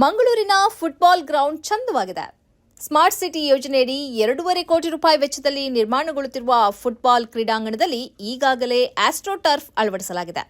ಮಂಗಳೂರಿನ football ground ಚಂದವಾಗಿದೆ. Smart city ಯೋಜನೆಯಡಿ ಎರಡೂವರೆ ಕೋಟಿ ರೂಪಾಯಿ ವೆಚ್ಚದಲ್ಲಿ ನಿರ್ಮಾಣಗೊಳ್ಳುತ್ತಿರುವ ಫುಟ್ಬಾಲ್ ಕ್ರೀಡಾಂಗಣದಲ್ಲಿ ಈಗಾಗಲೇ ಆಸ್ಟ್ರೋಟರ್ಫ್ ಅಳವಡಿಸಲಾಗಿದೆ.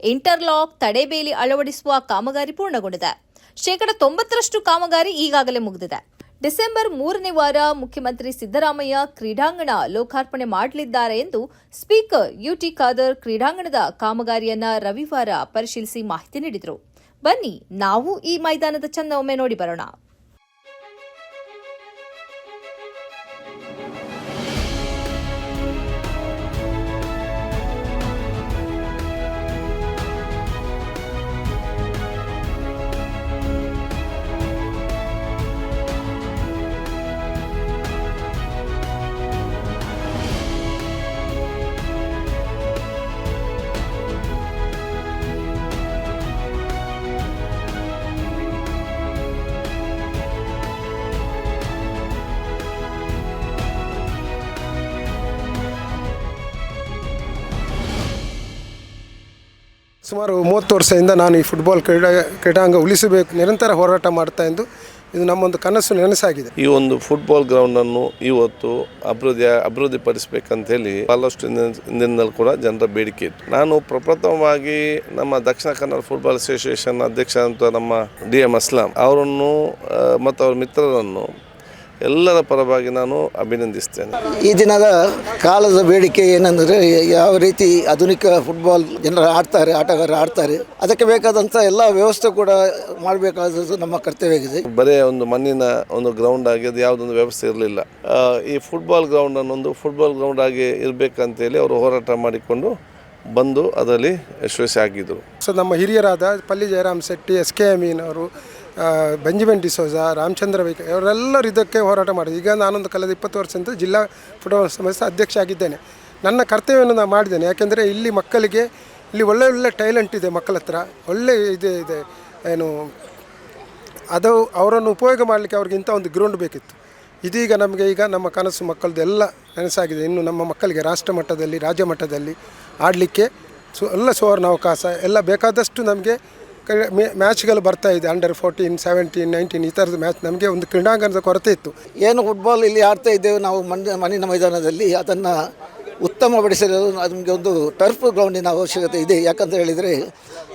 ಇಂಟರ್ಲಾಕ್ ತಡೆಬೇಲಿ ಅಳವಡಿಸುವ ಕಾಮಗಾರಿ ಪೂರ್ಣಗೊಂಡಿದೆ. ಶೇಕಡ ತೊಂಬತ್ತರಷ್ಟು ಕಾಮಗಾರಿ ಈಗಾಗಲೇ ಮುಗಿದಿದೆ. ಡಿಸೆಂಬರ್ ಮೂರನೇ ವಾರ ಮುಖ್ಯಮಂತ್ರಿ ಸಿದ್ದರಾಮಯ್ಯ ಕ್ರೀಡಾಂಗಣ ಲೋಕಾರ್ಪಣೆ ಮಾಡಲಿದ್ದಾರೆ ಎಂದು ಸ್ಪೀಕರ್ ಯುಟಿ ಖಾದರ್ ಕ್ರೀಡಾಂಗಣದ ಕಾಮಗಾರಿಯನ್ನ ರವಿವಾರ ಪರಿಶೀಲಿಸಿ ಮಾಹಿತಿ ನೀಡಿದರು. ಬನ್ನಿ ನಾವು ಈ ಮೈದಾನದ ಚಂದ ಒಮ್ಮೆ ನೋಡಿ ಬರೋಣ. ಸುಮಾರು ಮೂವತ್ತು ವರ್ಷದಿಂದ ನಾನು ಈ ಫುಟ್ಬಾಲ್ ಕ್ರೀಡಾ ಕ್ರೀಡಾಂಗ ಉಳಿಸಬೇಕು, ನಿರಂತರ ಹೋರಾಟ ಮಾಡ್ತಾ ಎಂದು ಇದು ನಮ್ಮೊಂದು ಕನಸು ನನಸಾಗಿದೆ. ಈ ಒಂದು ಫುಟ್ಬಾಲ್ ಗ್ರೌಂಡನ್ನು ಇವತ್ತು ಅಭಿವೃದ್ಧಿ, ಅಭಿವೃದ್ಧಿಪಡಿಸಬೇಕಂತೇಳಿ ಬಹಳಷ್ಟು ಹಿಂದಿನ- ಹಿಂದಿನಿಂದಲೂ ಕೂಡ ಜನರ ಬೇಡಿಕೆ ಇತ್ತು. ನಾನು ಪ್ರಪ್ರಥಮವಾಗಿ ನಮ್ಮ ದಕ್ಷಿಣ ಕನ್ನಡ ಫುಟ್ಬಾಲ್ ಅಸೋಸಿಯೇಷನ್ ಅಧ್ಯಕ್ಷ ಅಂತ ನಮ್ಮ ಡಿ ಎಂ ಅಸ್ಲಾಂ, ಅವರನ್ನು ಮತ್ತು ಅವರ ಮಿತ್ರರನ್ನು ಎಲ್ಲರ ಪರವಾಗಿ ನಾನು ಅಭಿನಂದಿಸ್ತೇನೆ. ಈ ದಿನದ ಕಾಲದ ಬೇಡಿಕೆ ಏನಂದರೆ ಯಾವ ರೀತಿ ಆಧುನಿಕ ಫುಟ್ಬಾಲ್ ಜನರು ಆಡ್ತಾರೆ ಆಟಗಾರರು ಆಡ್ತಾರೆ ಅದಕ್ಕೆ ಬೇಕಾದಂಥ ಎಲ್ಲ ವ್ಯವಸ್ಥೆ ಕೂಡ ಮಾಡಬೇಕಾದದ್ದು ನಮ್ಮ ಕರ್ತವ್ಯ ಕರ್ತವ್ಯವಾಗಿದೆ. ಬರೇ ಒಂದು ಮಣ್ಣಿನ ಒಂದು ಗ್ರೌಂಡ್ ಆಗಿ ಅದು ಯಾವುದೊಂದು ವ್ಯವಸ್ಥೆ ಇರಲಿಲ್ಲ. ಈ ಫುಟ್ಬಾಲ್ ಗ್ರೌಂಡ್ ಅನ್ನೊಂದು ಫುಟ್ಬಾಲ್ ಗ್ರೌಂಡ್ ಆಗಿ ಇರಬೇಕಂತೇಳಿ ಅವರು ಹೋರಾಟ ಮಾಡಿಕೊಂಡು ಬಂದು ಅದರಲ್ಲಿ ಯಶಸ್ವಿ ಆಗಿದ್ದರು ಸೊ ನಮ್ಮ ಹಿರಿಯರಾದ ಪಲ್ಲಿ ಜಯರಾಮ್ ಶೆಟ್ಟಿ ಎಸ್ ಕೆ ಅಮೀನ್ ಅವರು ಬೆಂಜಮಿನ್ ಡಿಸೋಜ, ರಾಮಚಂದ್ರ ವೈಕ ಇವರೆಲ್ಲರೂ ಇದಕ್ಕೆ ಹೋರಾಟ ಮಾಡಿದೆ ಈಗ ನಾನೊಂದು ಕಳೆದ ಇಪ್ಪತ್ತು ವರ್ಷದಿಂದ ಜಿಲ್ಲಾ ಫುಟ್ಬಾಲ್ ಸಂಸ್ಥೆ ಅಧ್ಯಕ್ಷ ಆಗಿದ್ದೇನೆ ನನ್ನ ಕರ್ತವ್ಯವನ್ನು ನಾನು ಮಾಡಿದ್ದೇನೆ. ಯಾಕೆಂದರೆ ಇಲ್ಲಿ ಮಕ್ಕಳಿಗೆ, ಇಲ್ಲಿ ಒಳ್ಳೆ ಒಳ್ಳೆ ಟ್ಯಾಲೆಂಟ್ ಇದೆ ಮಕ್ಕಳ ಹತ್ರ. ಒಳ್ಳೆ ಇದೆ ಇದೆ, ಏನು, ಅದು ಅವರನ್ನು ಉಪಯೋಗ ಮಾಡಲಿಕ್ಕೆ ಅವ್ರಿಗೆ ಇಂಥ ಒಂದು ಗ್ರೌಂಡ್ ಬೇಕಿತ್ತು. ಇದೀಗ ನಮಗೆ ಈಗ ನಮ್ಮ ಕನಸು ಮಕ್ಕಳದ್ದು ಎಲ್ಲ ನನಸಾಗಿದೆ. ಇನ್ನು ನಮ್ಮ ಮಕ್ಕಳಿಗೆ ರಾಷ್ಟ್ರ ಮಟ್ಟದಲ್ಲಿ, ರಾಜ್ಯ ಮಟ್ಟದಲ್ಲಿ ಆಡಲಿಕ್ಕೆ ಸು, ಎಲ್ಲ ಸುವರ್ಣ ಅವಕಾಶ ಎಲ್ಲ ಬೇಕಾದಷ್ಟು ನಮಗೆ ಮ್ಯಾಚ್ಗಳು ಬರ್ತಾ ಇದೆ ಅಂಡರ್ ಫೋರ್ಟೀನ್ ಸೆವೆಂಟೀನ್ ನೈನ್ಟೀನ್ ಈ ಥರದ ಮ್ಯಾಚ್ ನಮಗೆ ಒಂದು ಕ್ರೀಡಾಂಗಣದ ಕೊರತೆ ಇತ್ತು. ಏನು ಫುಟ್ಬಾಲ್ ಇಲ್ಲಿ ಆಡ್ತಾ ಇದ್ದೇವೆ ನಾವು ಮಣ್ಣಿನ ಮಣ್ಣಿನ ಮೈದಾನದಲ್ಲಿ ಅದನ್ನು ಉತ್ತಮಪಡಿಸಲು ನಮಗೆ ಒಂದು ಟರ್ಫ್ ಗ್ರೌಂಡಿನ ಅವಶ್ಯಕತೆ ಇದೆ. ಯಾಕಂತ ಹೇಳಿದರೆ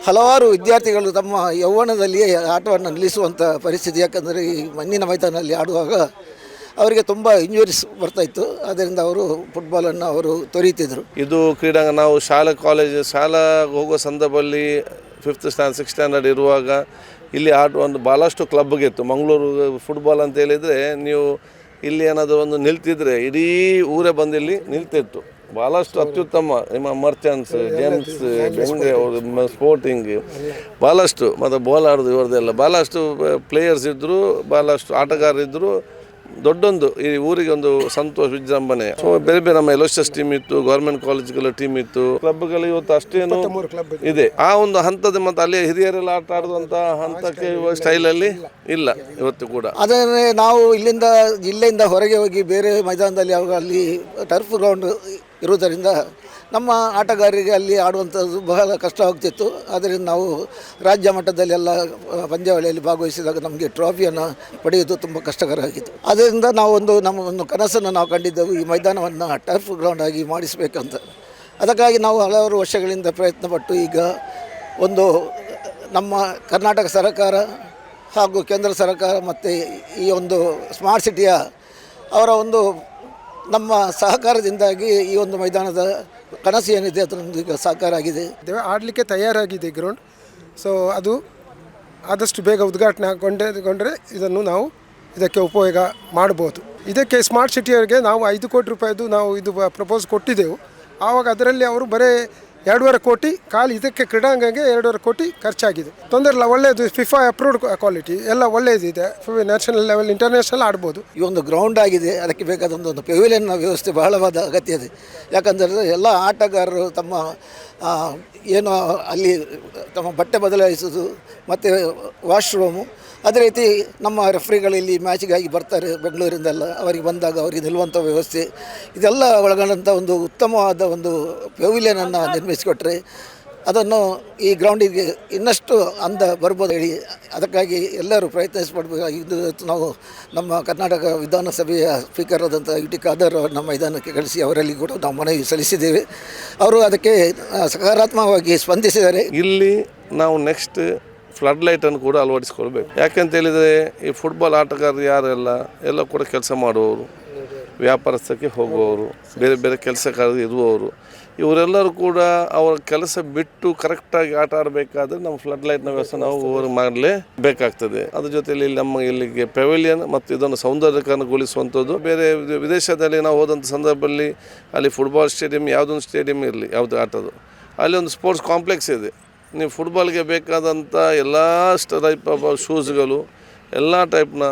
ಹಲವಾರು ವಿದ್ಯಾರ್ಥಿಗಳು ತಮ್ಮ ಯೌವನದಲ್ಲಿಯೇ ಆಟವನ್ನು ನಿಲ್ಲಿಸುವಂಥ ಪರಿಸ್ಥಿತಿ. ಯಾಕಂದರೆ ಈ ಮಣ್ಣಿನ ಮೈದಾನದಲ್ಲಿ ಆಡುವಾಗ ಅವರಿಗೆ ತುಂಬ ಇಂಜುರೀಸ್ ಬರ್ತಾಯಿತ್ತು ಆದ್ದರಿಂದ ಅವರು ಫುಟ್ಬಾಲನ್ನು ಅವರು ತೊರೀತಿದ್ರು. ಇದು ಕ್ರೀಡಾಂಗಣ ನಾವು ಶಾಲಾ ಕಾಲೇಜ್ ಶಾಲಾ ಹೋಗುವ ಸಂದರ್ಭದಲ್ಲಿ ಫಿಫ್ತ್ ಸ್ಟ್ಯಾಂಡ್ ಸಿಕ್ಸ್ ಸ್ಟ್ಯಾಂಡರ್ಡ್ ಇರುವಾಗ ಇಲ್ಲಿ ಆಟ ಒಂದು ಭಾಳಷ್ಟು ಕ್ಲಬ್ಗೆ ಇತ್ತು. ಮಂಗಳೂರು ಫುಟ್ಬಾಲ್ ಅಂತ ಹೇಳಿದರೆ ನೀವು ಇಲ್ಲಿ ಏನಾದರೂ ಒಂದು ನಿಲ್ತಿದ್ರೆ ಇಡೀ ಊರೇ ಬಂದು ಇಲ್ಲಿ ನಿಲ್ತಿತ್ತು. ಭಾಳಷ್ಟು ಅತ್ಯುತ್ತಮ ನಿಮ್ಮ ಮರ್ಚೆಂಟ್ಸ್ ಜೇಮ್ಸ್ ಬೆಂಗ್ರೆ ಅವರು ಸ್ಪೋರ್ಟಿಂಗ್ ಭಾಳಷ್ಟು ಮತ್ತು ಬೋಲ್ ಆಡೋದು ಇವ್ರದ್ದೆಲ್ಲ ಭಾಳಷ್ಟು ಪ್ಲೇಯರ್ಸ್ ಇದ್ದರು ಭಾಳಷ್ಟು ಆಟಗಾರರಿದ್ದರು ದೊಡ್ಡೊಂದು ಈ ಊರಿಗೆ ಒಂದು ಸಂತೋಷ ವಿಜೃಂಭಣೆ. ಸೊ ಬೇರೆ ಬೇರೆ ನಮ್ಮ ಎಲೋಸಿಯಸ್ ಟೀಮ್ ಇತ್ತು ಗೌರ್ಮೆಂಟ್ ಕಾಲೇಜ್ಗಳ ಟೀಮ್ ಇತ್ತು. ಕ್ಲಬ್ಗಳು ಇವತ್ತು ಅಷ್ಟೇನು ಇದೆ. ಆ ಒಂದು ಹಂತದ ಮತ್ತು ಅಲ್ಲಿ ಹಿರಿಯರೆಲ್ಲ ಆಟ ಆಡುವಂತ ಹಂತಕ್ಕೆ ಸ್ಟೈಲಲ್ಲಿ ಇಲ್ಲ ಇವತ್ತು ಕೂಡ. ಅದೇ ನಾವು ಇಲ್ಲಿಂದ ಜಿಲ್ಲೆಯಿಂದ ಹೊರಗೆ ಹೋಗಿ ಬೇರೆ ಮೈದಾನದಲ್ಲಿ ಅಲ್ಲಿ ಟರ್ಫ್ ಗ್ರೌಂಡ್ ಇರುವುದರಿಂದ ನಮ್ಮ ಆಟಗಾರರಿಗೆ ಅಲ್ಲಿ ಆಡುವಂಥದ್ದು ಬಹಳ ಕಷ್ಟ ಆಗ್ತಿತ್ತು. ಆದ್ದರಿಂದ ನಾವು ರಾಜ್ಯ ಮಟ್ಟದಲ್ಲಿ ಎಲ್ಲ ಆ, ಪಂದ್ಯಾವಳಿಯಲ್ಲಿ ಭಾಗವಹಿಸಿದಾಗ ನಮಗೆ ಟ್ರಾಫಿಯನ್ನು ಪಡೆಯುವುದು ತುಂಬ ಕಷ್ಟಕರ ಆಗಿತ್ತು. ಅದರಿಂದ ನಾವು ಒಂದು ನಮ್ಮ ಒಂದು ಕನಸನ್ನು ನಾವು ಕಂಡಿದ್ದೆವು ಈ ಮೈದಾನವನ್ನು ಟರ್ಫ್ ಗ್ರೌಂಡ್ ಆಗಿ ಮಾಡಿಸಬೇಕಂತ. ಅದಕ್ಕಾಗಿ ನಾವು ಹಲವಾರು ವರ್ಷಗಳಿಂದ ಪ್ರಯತ್ನಪಟ್ಟು ಈಗ ಒಂದು ನಮ್ಮ ಕರ್ನಾಟಕ ಸರ್ಕಾರ ಹಾಗೂ ಕೇಂದ್ರ ಸರ್ಕಾರ ಮತ್ತು ಈ ಒಂದು ಸ್ಮಾರ್ಟ್ ಸಿಟಿಯ ಅವರ ಒಂದು ನಮ್ಮ ಸಹಕಾರದಿಂದಾಗಿ ಈ ಒಂದು ಮೈದಾನದ ಕನಸು ಏನಿದೆ ಅದು ಸಹಕಾರ ಆಗಿದೆ. ಆಡಲಿಕ್ಕೆ ತಯಾರಾಗಿದೆ ಗ್ರೌಂಡ್ ಸೊ ಅದು ಆದಷ್ಟು ಬೇಗ ಉದ್ಘಾಟನೆ ಕೊಂಡೆಗೊಂಡರೆ ಇದನ್ನು ನಾವು ಇದಕ್ಕೆ ಉಪಯೋಗ ಮಾಡ್ಬೋದು. ಇದಕ್ಕೆ ಸ್ಮಾರ್ಟ್ ಸಿಟಿಯವರಿಗೆ ನಾವು ಐದು ಕೋಟಿ ರೂಪಾಯಿದು ನಾವು ಇದು ಪ್ರಪೋಸ್ ಕೊಟ್ಟಿದ್ದೆವು. ಆವಾಗ ಅದರಲ್ಲಿ ಅವರು ಬರೀ ಎರಡೂವರೆ ಕೋಟಿ, ಕಾಲು ಇದಕ್ಕೆ ಕ್ರೀಡಾಂಗಂಗೆ ಎರಡೂವರೆ ಕೋಟಿ ಖರ್ಚಾಗಿದೆ. ತೊಂದರೆ ಇಲ್ಲ ಒಳ್ಳೆಯದು ಫಿಫಾ ಅಪ್ರೂವ್ಡ್ ಕ್ವಾಲಿಟಿ ಎಲ್ಲ ಒಳ್ಳೆಯದಿದೆ ನ್ಯಾಷನಲ್ ಲೆವೆಲ್ ಇಂಟರ್ನ್ಯಾಷನಲ್ ಆಡ್ಬೋದು. ಈ ಒಂದು ಗ್ರೌಂಡ್ ಆಗಿದೆ, ಅದಕ್ಕೆ ಬೇಕಾದ ಒಂದು ಪೆವಿಲಿಯನ್ ವ್ಯವಸ್ಥೆ ಬಹಳವಾದ ಅಗತ್ಯ ಇದೆ. ಯಾಕಂದರೆ ಎಲ್ಲ ಆಟಗಾರರು ತಮ್ಮ ಏನು ಅಲ್ಲಿ ತಮ್ಮ ಬಟ್ಟೆ ಬದಲಾಯಿಸೋದು ಮತ್ತು ವಾಶ್ರೂಮು ಅದೇ ರೀತಿ ನಮ್ಮ ರೆಫ್ರಿಗಳಲ್ಲಿ ಮ್ಯಾಚಿಗಾಗಿ ಬರ್ತಾರೆ ಬೆಂಗಳೂರಿಂದೆಲ್ಲ. ಅವರಿಗೆ ಬಂದಾಗ ಅವರಿಗೆ ನಿಲ್ಲುವಂಥ ವ್ಯವಸ್ಥೆ. ಇದೆಲ್ಲ ಒಳಗೊಂಡಂಥ ಒಂದು ಉತ್ತಮವಾದ ಒಂದು ಪೆವಿಲಿಯನನ್ನು ನಿರ್ಮಿಸಿಕೊಟ್ರೆ ಅದನ್ನು ಈ ಗ್ರೌಂಡಿಗೆ ಇನ್ನಷ್ಟು ಅಂದ ಬರ್ಬೋದು ಹೇಳಿ. ಅದಕ್ಕಾಗಿ ಎಲ್ಲರೂ ಪ್ರಯತ್ನಿಸಪಡಬೇಕು ಇದು ನಾವು ನಮ್ಮ ಕರ್ನಾಟಕ ವಿಧಾನಸಭೆಯ ಸ್ಪೀಕರ್ ಆದಂಥ ಯು ಟಿ ಖಾದರ್ ಅವರು ನಮ್ಮ ವಿಧಾನಕ್ಕೆ ಕಳಿಸಿ ಅವರಲ್ಲಿ ಕೂಡ ನಾವು ಮನವಿ ಸಲ್ಲಿಸಿದ್ದೇವೆ. ಅವರು ಅದಕ್ಕೆ ಸಕಾರಾತ್ಮಕವಾಗಿ ಸ್ಪಂದಿಸಿದ್ದಾರೆ. ಇಲ್ಲಿ ನಾವು ನೆಕ್ಸ್ಟ್ ಫ್ಲಡ್ ಲೈಟನ್ನು ಕೂಡ ಅಳವಡಿಸ್ಕೊಳ್ಬೇಕು. ಯಾಕಂತ ಹೇಳಿದ್ರೆ, ಈ ಫುಟ್ಬಾಲ್ ಆಟಗಾರರು ಯಾರೆಲ್ಲ ಎಲ್ಲ ಕೂಡ ಕೆಲಸ ಮಾಡುವವರು, ವ್ಯಾಪಾರಸ್ಥಕ್ಕೆ ಹೋಗುವವರು, ಬೇರೆ ಬೇರೆ ಕೆಲಸಗಾರರು ಇರುವವರು. ಇವರೆಲ್ಲರೂ ಕೂಡ ಅವರ ಕೆಲಸ ಬಿಟ್ಟು ಕರೆಕ್ಟಾಗಿ ಆಟ ಆಡಬೇಕಾದ್ರೆ ನಮ್ಮ ಫ್ಲಡ್ ಲೈಟ್ನ ವ್ಯವಸ್ಥೆ ನಾವು ಓವರ್ ಮಾಡಲೇಬೇಕಾಗ್ತದೆ ಅದ್ರ ಜೊತೆಯಲ್ಲಿ ನಮ್ಮ ಇಲ್ಲಿಗೆ ಪೆವಿಲಿಯನ್ ಮತ್ತು ಇದನ್ನು ಸೌಂದರ್ಯಕರಣಗೊಳಿಸುವಂಥದ್ದು ಬೇರೆ ವಿದೇಶದಲ್ಲಿ ನಾವು ಹೋದಂಥ ಸಂದರ್ಭದಲ್ಲಿ ಅಲ್ಲಿ ಫುಟ್ಬಾಲ್ ಸ್ಟೇಡಿಯಂ ಯಾವುದೊಂದು ಸ್ಟೇಡಿಯಂ ಇರಲಿ, ಯಾವುದು ಆಟದು ಅಲ್ಲಿ ಒಂದು ಸ್ಪೋರ್ಟ್ಸ್ ಕಾಂಪ್ಲೆಕ್ಸ್ ಇದೆ. ನೀವು ಫುಟ್ಬಾಲ್ಗೆ ಬೇಕಾದಂಥ ಎಲ್ಲ ಟೈಪ್ ಆಫ್ ಶೂಸ್ಗಳು ಎಲ್ಲ ಟೈಪ್ನ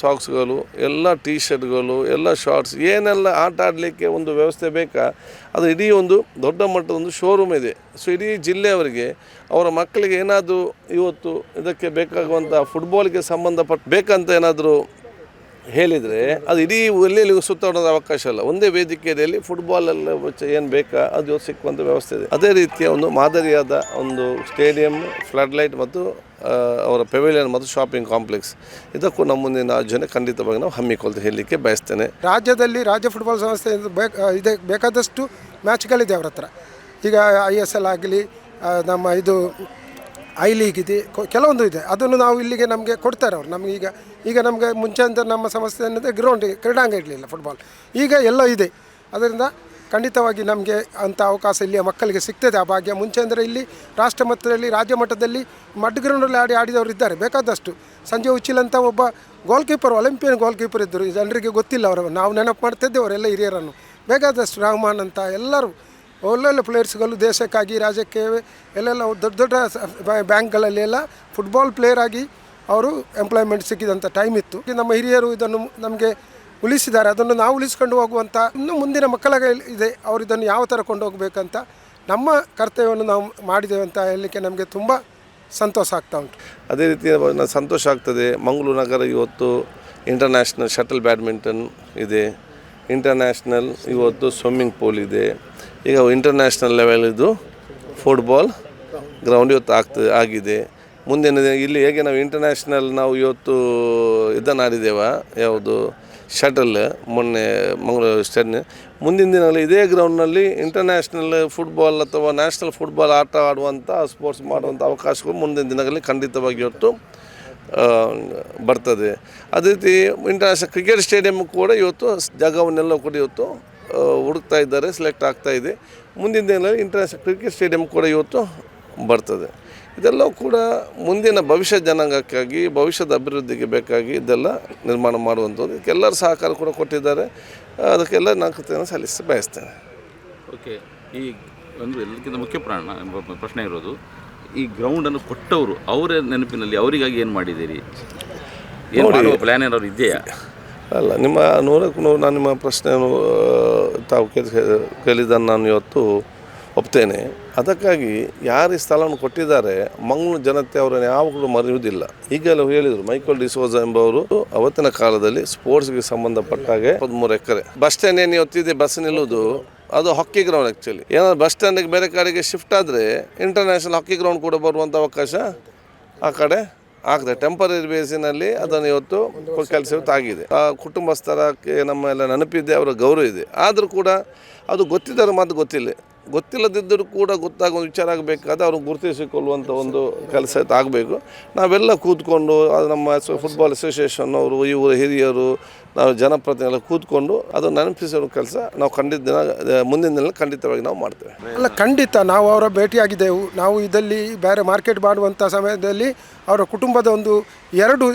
ಸಾಕ್ಸ್ಗಳು ಎಲ್ಲ ಟೀ ಶರ್ಟ್ಗಳು ಎಲ್ಲ ಶಾರ್ಟ್ಸ್ ಏನೆಲ್ಲ ಆಟ ಆಡಲಿಕ್ಕೆ ಒಂದು ವ್ಯವಸ್ಥೆ ಬೇಕಾ? ಅದು ಇಡೀ ಒಂದು ದೊಡ್ಡ ಮಟ್ಟದ ಒಂದು ಶೋರೂಮ್ ಇದೆ. ಸೊ ಇಡೀ ಜಿಲ್ಲೆಯವರಿಗೆ, ಅವರ ಮಕ್ಕಳಿಗೆ ಏನಾದರೂ ಇವತ್ತು ಇದಕ್ಕೆ ಬೇಕಾಗುವಂಥ ಫುಟ್ಬಾಲ್ಗೆ ಸಂಬಂಧಪಟ್ಟ, ಬೇಕಂತ ಏನಾದರೂ ಹೇಳಿದರೆ ಅದು ಇಡೀ ಎಲ್ಲೆಲ್ಲಿ ಸುತ್ತಾಡೋದು ಅವಕಾಶ ಇಲ್ಲ ಒಂದೇ ವೇದಿಕೆಯಲ್ಲಿ ಫುಟ್ಬಾಲ್ ಎಲ್ಲ ಏನು ಬೇಕಾ ಅದು ಸಿಕ್ಕುವಂಥ ವ್ಯವಸ್ಥೆ ಇದೆ. ಅದೇ ರೀತಿಯ ಒಂದು ಮಾದರಿಯಾದ ಒಂದು ಸ್ಟೇಡಿಯಂ ಫ್ಲಡ್ ಲೈಟ್ ಮತ್ತು ಅವರ ಪೆವಿಲಿಯನ್ ಮತ್ತು ಶಾಪಿಂಗ್ ಕಾಂಪ್ಲೆಕ್ಸ್ ಇದಕ್ಕೂ ನಮ್ಮ ಮುಂದಿನ ಜನ ಖಂಡಿತವಾಗಿ ನಾವು ಹಮ್ಮಿಕೊಳ್ತಾ ಹೇಳಲಿಕ್ಕೆ ಬಯಸ್ತೇನೆ. ರಾಜ್ಯದಲ್ಲಿ ರಾಜ್ಯ ಫುಟ್ಬಾಲ್ ಸಂಸ್ಥೆ ಇದೆ ಬೇಕಾದಷ್ಟು ಮ್ಯಾಚ್ಗಳಿದೆ ಅವ್ರ ಹತ್ರ. ಈಗ ಐ ಎಸ್ ಎಲ್ ಆಗಲಿ ನಮ್ಮ ಇದು ಐ ಲೀಗ್ ಇದೆ ಕೆಲವೊಂದು ಇದೆ. ಅದನ್ನು ನಾವು ಇಲ್ಲಿಗೆ ನಮಗೆ ಕೊಡ್ತಾರೆ ಅವ್ರು. ನಮಗೆ ಈಗ ನಮಗೆ ಮುಂಚೆ ಅಂತ ನಮ್ಮ ಸಮಸ್ಯೆ ಏನಿದೆ ಗ್ರೌಂಡ್ ಕ್ರೀಡಾಂಗ ಇರಲಿಲ್ಲ ಫುಟ್ಬಾಲ್ ಈಗ ಎಲ್ಲ ಇದೆ. ಅದರಿಂದ ಖಂಡಿತವಾಗಿ ನಮಗೆ ಅಂಥ ಅವಕಾಶ ಇಲ್ಲಿಯ ಮಕ್ಕಳಿಗೆ ಸಿಗ್ತದೆ. ಆ ಭಾಗ್ಯ ಮುಂಚೆ ಅಂದರೆ ಇಲ್ಲಿ ರಾಷ್ಟ್ರ ಮಟ್ಟದಲ್ಲಿ, ರಾಜ್ಯ ಮಟ್ಟದಲ್ಲಿ ಮಡ್ ಗ್ರೌಂಡಲ್ಲಿ ಆಡಿ ಆಡಿದವರು ಇದ್ದಾರೆ. ಬೇಕಾದಷ್ಟು. ಸಂಜೆ ಉಚ್ಚಿಲ್ ಅಂತ ಒಬ್ಬ goalkeeper Olympian goalkeeper ಇದ್ದರು. ಜನರಿಗೆ ಗೊತ್ತಿಲ್ಲ ಅವರು. ನಾವು ನೆನಪು ಮಾಡ್ತಿದ್ದೆ ಅವರೆಲ್ಲ ಹಿರಿಯರನ್ನು. ಬೇಕಾದಷ್ಟು ರಹಮಾನ್ ಅಂತ ಎಲ್ಲರೂ ಒಳ್ಳೊಳ್ಳೆ ಪ್ಲೇಯರ್ಸ್ಗಳು ದೇಶಕ್ಕಾಗಿ, ರಾಜ್ಯಕ್ಕೆ ಎಲ್ಲೆಲ್ಲ ದೊಡ್ಡ ದೊಡ್ಡ ಬ್ಯಾಂಕ್ಗಳಲ್ಲೆಲ್ಲ ಫುಟ್ಬಾಲ್ ಪ್ಲೇಯರ್ ಆಗಿ ಅವರು ಎಂಪ್ಲಾಯ್ಮೆಂಟ್ ಸಿಕ್ಕಿದಂಥ ಟೈಮ್ ಇತ್ತು. ನಮ್ಮ ಹಿರಿಯರು ಇದನ್ನು ನಮಗೆ ಉಳಿಸಿದ್ದಾರೆ. ಅದನ್ನು ನಾವು ಉಳಿಸ್ಕೊಂಡು ಹೋಗುವಂಥ ಇನ್ನು ಮುಂದಿನ ಮಕ್ಕಳ ಇದೆ. ಅವರು ಇದನ್ನು ಯಾವ ಥರ ಕೊಂಡೋಗ್ಬೇಕಂತ ನಮ್ಮ ಕರ್ತವ್ಯವನ್ನು ನಾವು ಮಾಡಿದ್ದೇವೆ ಅಂತ ಹೇಳಲಿಕ್ಕೆ ನಮಗೆ ತುಂಬ ಸಂತೋಷ ಆಗ್ತಾ ಉಂಟು. ಅದೇ ರೀತಿ ಸಂತೋಷ ಆಗ್ತದೆ. ಮಂಗಳೂರು ನಗರ ಇವತ್ತು ಇಂಟರ್ನ್ಯಾಷನಲ್ ಶಟಲ್ ಬ್ಯಾಡ್ಮಿಂಟನ್ ಇದೆ. ಇಂಟರ್ನ್ಯಾಷನಲ್ ಇವತ್ತು ಸ್ವಿಮ್ಮಿಂಗ್ ಪೂಲ್ ಇದೆ. ಈಗ ಇಂಟರ್ನ್ಯಾಷನಲ್ ಲೆವೆಲ್ ಇದು ಫುಟ್ಬಾಲ್ ಗ್ರೌಂಡ್ ಇವತ್ತು ಆಗ್ತದೆ ಆಗಿದೆ. ಮುಂದಿನ ದಿನ ಇಲ್ಲಿ ಹೇಗೆ ನಾವು ಇಂಟರ್ನ್ಯಾಷನಲ್ ನಾವು ಇವತ್ತು ಇದನ್ನು ಆಡಿದ್ದೇವ ಯಾವುದು ಶಟಲ್ ಮೊನ್ನೆ ಮಂಗಳೂರು ಸ್ಟೇಡ್ ಮುಂದಿನ ದಿನಗಳಲ್ಲಿ ಇದೇ ಗ್ರೌಂಡ್ನಲ್ಲಿ ಇಂಟರ್ನ್ಯಾಷನಲ್ ಫುಟ್ಬಾಲ್ ಅಥವಾ ನ್ಯಾಷನಲ್ ಫುಟ್ಬಾಲ್ ಆಟ ಆಡುವಂಥ ಸ್ಪೋರ್ಟ್ಸ್ ಮಾಡುವಂಥ ಅವಕಾಶಗಳು ಮುಂದಿನ ದಿನಗಳಲ್ಲಿ ಖಂಡಿತವಾಗಿ ಇವತ್ತು ಬರ್ತದೆ. ಅದೇ ರೀತಿ ಇಂಟರ್ನ್ಯಾಷನಲ್ ಕ್ರಿಕೆಟ್ ಸ್ಟೇಡಿಯಂ ಕೂಡ ಇವತ್ತು ಜಾಗವನ್ನೆಲ್ಲ ಕೂಡ ಇವತ್ತು ಹುಡುಕ್ತಾ ಇದ್ದಾರೆ ಸೆಲೆಕ್ಟ್ ಆಗ್ತಾ ಇದೆ. ಮುಂದಿನ ದಿನಗಳಲ್ಲಿ ಇಂಟರ್ನ್ಯಾಷನಲ್ ಕ್ರಿಕೆಟ್ ಸ್ಟೇಡಿಯಂ ಕೂಡ ಇವತ್ತು ಬರ್ತದೆ. ಇದೆಲ್ಲವೂ ಕೂಡ ಮುಂದಿನ ಭವಿಷ್ಯ ಜನಾಂಗಕ್ಕಾಗಿ ಭವಿಷ್ಯದ ಅಭಿವೃದ್ಧಿಗೆ ಬೇಕಾಗಿ ಇದೆಲ್ಲ ನಿರ್ಮಾಣ ಮಾಡುವಂಥದ್ದು. ಇದಕ್ಕೆಲ್ಲರ ಸಹಕಾರ ಕೂಡ ಕೊಟ್ಟಿದ್ದಾರೆ. ಅದಕ್ಕೆಲ್ಲ ನಾನು ಕೃತಿಯನ್ನು ಸಲ್ಲಿಸಿ ಬಯಸ್ತೇನೆ. ಓಕೆ. ಈ ಒಂದು ಎಲ್ಲಕ್ಕಿಂತ ಮುಖ್ಯ ಪ್ರಾಣ ಪ್ರಶ್ನೆ ಇರೋದು ಈ ಗ್ರೌಂಡನ್ನು ಕೊಟ್ಟವರು ಅವರ ನೆನಪಿನಲ್ಲಿ ಅವರಿಗಾಗಿ ಏನು ಮಾಡಿದ್ದೀರಿ? ಏನು ಪ್ಲ್ಯಾನ್ ಏನಾದ್ರು ಇದೆಯಾ? ಅಲ್ಲ ನಿಮ್ಮ ನೂರಕ್ಕೆ ನೂರು ನಾನು ನಿಮ್ಮ ಪ್ರಶ್ನೆ ತಾವು ಕೇಳಿದ ಕೇಳಿದ್ದನ್ನು ನಾನು ಇವತ್ತು ಒಪ್ತೇನೆ. ಅದಕ್ಕಾಗಿ ಯಾರು ಈ ಸ್ಥಳವನ್ನು ಕೊಟ್ಟಿದ್ದಾರೆ, ಮಂಗಳೂರು ಜನತೆ ಅವರನ್ನು ಯಾವಾಗಲೂ ಮರೆಯುವುದಿಲ್ಲ. ಈಗೆಲ್ಲ ಹೇಳಿದರು, ಮೈಕೋಲ್ ಡಿಸೋಜ ಎಂಬವರು ಅವತ್ತಿನ ಕಾಲದಲ್ಲಿ ಸ್ಪೋರ್ಟ್ಸ್ಗೆ ಸಂಬಂಧಪಟ್ಟ ಹಾಗೆ ಹದಿಮೂರು ಎಕರೆ. ಬಸ್ ಸ್ಟ್ಯಾಂಡ್ ಏನು ಇವತ್ತಿದೆ, ಬಸ್ ನಿಲ್ಲುವುದು? ಅದು ಹಾಕಿ ಗ್ರೌಂಡ್ ಆ್ಯಕ್ಚುಲಿ ಏನಾದ್ರು ಬಸ್ ಸ್ಟ್ಯಾಂಡಿಗೆ ಬೇರೆ ಕಡೆಗೆ ಶಿಫ್ಟ್ ಆದರೆ ಇಂಟರ್ನ್ಯಾಷನಲ್ ಹಾಕಿ ಗ್ರೌಂಡ್ ಕೂಡ ಬರುವಂಥ ಅವಕಾಶ ಆ ಕಡೆ ಆಗ್ತದೆ. ಟೆಂಪರರಿ ಬೇಸಿನಲ್ಲಿ ಅದನ್ನು ಇವತ್ತು ಕೆಲಸ ಇವತ್ತು ಆಗಿದೆ. ಆ ಕುಟುಂಬಸ್ಥರಕ್ಕೆ ನಮ್ಮ ಎಲ್ಲ ನೆನಪಿದೆ, ಅವರ ಗೌರವ ಇದೆ. ಆದರೂ ಕೂಡ ಅದು ಗೊತ್ತಿದ್ದರೂ ಮಾತು ಗೊತ್ತಿಲ್ಲ. ಗೊತ್ತಿಲ್ಲದಿದ್ದರೂ ಕೂಡ ಗೊತ್ತಾಗೋ ವಿಚಾರ ಆಗಬೇಕಾದ್ರೆ ಅವ್ರಿಗೆ ಗುರುತಿಸಿಕೊಳ್ಳುವಂಥ ಒಂದು ಕೆಲಸ ಆಗಬೇಕು. ನಾವೆಲ್ಲ ಕೂತ್ಕೊಂಡು, ಅದು ನಮ್ಮ ಫುಟ್ಬಾಲ್ ಅಸೋಸಿಯೇಷನ್ ಅವರು ಇವರು ಹಿರಿಯರು, ನಾವು ಜನಪ್ರತಿನಿಧಿಗಳು ಕೂತ್ಕೊಂಡು ಅದನ್ನು ನೆನಪಿಸೋ ಕೆಲಸ ನಾವು ಖಂಡಿತ ದಿನ, ಮುಂದಿನ ದಿನ ಖಂಡಿತವಾಗಿ ನಾವು ಮಾಡ್ತೇವೆ. ಅಲ್ಲ, ಖಂಡಿತ ನಾವು ಅವರ ಭೇಟಿಯಾಗಿದ್ದೆವು. ನಾವು ಇದರಲ್ಲಿ ಬೇರೆ ಮಾರ್ಕೆಟ್ ಮಾಡುವಂಥ ಸಮಯದಲ್ಲಿ ಅವರ ಕುಟುಂಬದ ಒಂದು ಎರಡು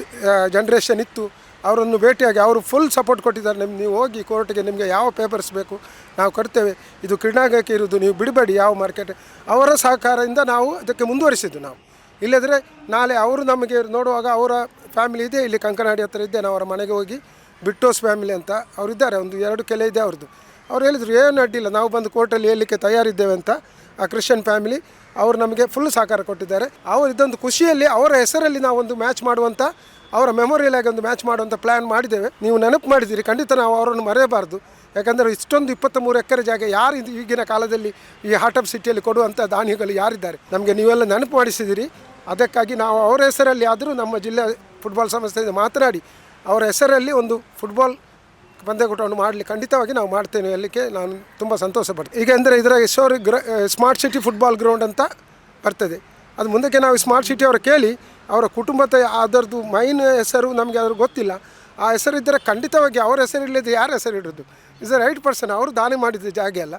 ಜನ್ರೇಷನ್ ಇತ್ತು. ಅವರನ್ನು ಭೇಟಿಯಾಗಿ ಅವರು ಫುಲ್ ಸಪೋರ್ಟ್ ಕೊಟ್ಟಿದ್ದಾರೆ. ನಿಮ್ಗೆ ನೀವು ಹೋಗಿ ಕೋರ್ಟಿಗೆ ನಿಮಗೆ ಯಾವ ಪೇಪರ್ಸ್ ಬೇಕು ನಾವು ಕೊಡ್ತೇವೆ. ಇದು ಕ್ರೀಡಾಂಗಕ್ಕೆ ಇರೋದು ನೀವು ಬಿಡಬೇಡಿ ಯಾವ ಮಾರ್ಕೆಟ್ ಅವರ ಸಹಕಾರದಿಂದ ನಾವು ಅದಕ್ಕೆ ಮುಂದುವರಿಸಿದ್ದು ನಾವು. ಇಲ್ಲದ್ರೆ ನಾಳೆ ಅವರು ನಮಗೆ ನೋಡುವಾಗ ಅವರ ಫ್ಯಾಮಿಲಿ ಇದೆ, ಇಲ್ಲಿ ಕಂಕನಾಡಿ ಹತ್ರ ಇದ್ದೆ ನಾವು ಅವರ ಮನೆಗೆ ಹೋಗಿ ಬಿಟ್ಟೋಸ್ ಫ್ಯಾಮಿಲಿ ಅಂತ ಅವರಿದ್ದಾರೆ. ಒಂದು ಎರಡು ಕೆಲೆ ಇದೆ ಅವ್ರದ್ದು. ಅವ್ರು ಹೇಳಿದರು, ಏನು ಅಡ್ಡಿಲ್ಲ ನಾವು ಬಂದು ಕೋರ್ಟಲ್ಲಿ ಹೇಳಲಿಕ್ಕೆ ತಯಾರಿದ್ದೇವೆ ಅಂತ. ಆ ಕ್ರಿಶ್ಚಿಯನ್ ಫ್ಯಾಮಿಲಿ ಅವರು ನಮಗೆ ಫುಲ್ ಸಹಕಾರ ಕೊಟ್ಟಿದ್ದಾರೆ. ಅವರು ಇದೊಂದು ಖುಷಿಯಲ್ಲಿ, ಅವರ ಹೆಸರಲ್ಲಿ ನಾವು ಒಂದು ಮ್ಯಾಚ್ ಮಾಡುವಂಥ ಅವರ ಮೆಮೊರಿಯಲ್ ಆಗಿ ಒಂದು ಮ್ಯಾಚ್ ಮಾಡುವಂಥ ಪ್ಲ್ಯಾನ್ ಮಾಡಿದ್ದೇವೆ. ನೀವು ನೆನಪು ಮಾಡಿದ್ದೀರಿ, ಖಂಡಿತ ನಾವು ಅವರನ್ನು ಮರೆಯಬಾರ್ದು. ಯಾಕಂದರೆ ಇಷ್ಟೊಂದು ಇಪ್ಪತ್ತ ಮೂರು ಎಕರೆ ಜಾಗ ಯಾರು ಈಗಿನ ಕಾಲದಲ್ಲಿ ಈ ಹಾರ್ಟ್ ಆಫ್ ಸಿಟಿಯಲ್ಲಿ ಕೊಡುವಂಥ ದಾನಿಗಳು ಯಾರಿದ್ದಾರೆ? ನಮಗೆ ನೀವೆಲ್ಲ ನೆನಪು ಮಾಡಿಸಿದಿರಿ. ಅದಕ್ಕಾಗಿ ನಾವು ಅವರ ಹೆಸರಲ್ಲಿ ಆದರೂ ನಮ್ಮ ಜಿಲ್ಲೆ ಫುಟ್ಬಾಲ್ ಸಂಸ್ಥೆಯಿಂದ ಮಾತನಾಡಿ, ಅವರ ಹೆಸರಲ್ಲಿ ಒಂದು ಫುಟ್ಬಾಲ್ ಪಂದ್ಯಕೂಟವನ್ನು ಮಾಡಲಿ, ಖಂಡಿತವಾಗಿ ನಾವು ಮಾಡ್ತೇನೆ ಅಲ್ಲಿಗೆ. ನಾನು ತುಂಬ ಸಂತೋಷ ಪಡ್ತೀನಿ. ಈಗ ಅಂದರೆ ಇದರ ಹೆಸರು ಗ್ರ ಸ್ಮಾರ್ಟ್ ಸಿಟಿ ಫುಟ್ಬಾಲ್ ಗ್ರೌಂಡ್ ಅಂತ ಬರ್ತದೆ. ಅದು ಮುಂದಕ್ಕೆ ನಾವು ಸ್ಮಾರ್ಟ್ ಸಿಟಿ ಅವರ ಕೇಳಿ, ಅವರ ಕುಟುಂಬದ ಅದರದ್ದು ಮೈನ್ ಹೆಸರು ನಮಗೆ ಅದ್ರ ಗೊತ್ತಿಲ್ಲ. ಆ ಹೆಸರಿದ್ದರೆ ಖಂಡಿತವಾಗಿ ಅವರ ಹೆಸರಿಲ್ಲದೆ ಯಾರ ಹೆಸರು ಇಡೋದು? ಇಸ್ ಅ ರೈಟ್ ಪರ್ಸನ್ ಅವರು ದಾನಿ ಮಾಡಿದ ಜಾಗ ಅಲ್ಲ.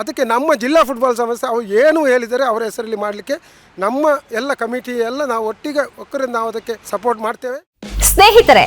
ಅದಕ್ಕೆ ನಮ್ಮ ಜಿಲ್ಲಾ ಫುಟ್ಬಾಲ್ ಸಂಸ್ಥೆ, ಅವರು ಏನು ಹೇಳಿದರೆ ಅವರ ಹೆಸರಲ್ಲಿ ಮಾಡಲಿಕ್ಕೆ ನಮ್ಮ ಎಲ್ಲ ಕಮಿಟಿ ಎಲ್ಲ ನಾವು ಒಟ್ಟಿಗೆ, ಒಕ್ಕರಿಂದ ನಾವು ಅದಕ್ಕೆ ಸಪೋರ್ಟ್ ಮಾಡ್ತೇವೆ. ಸ್ನೇಹಿತರೆ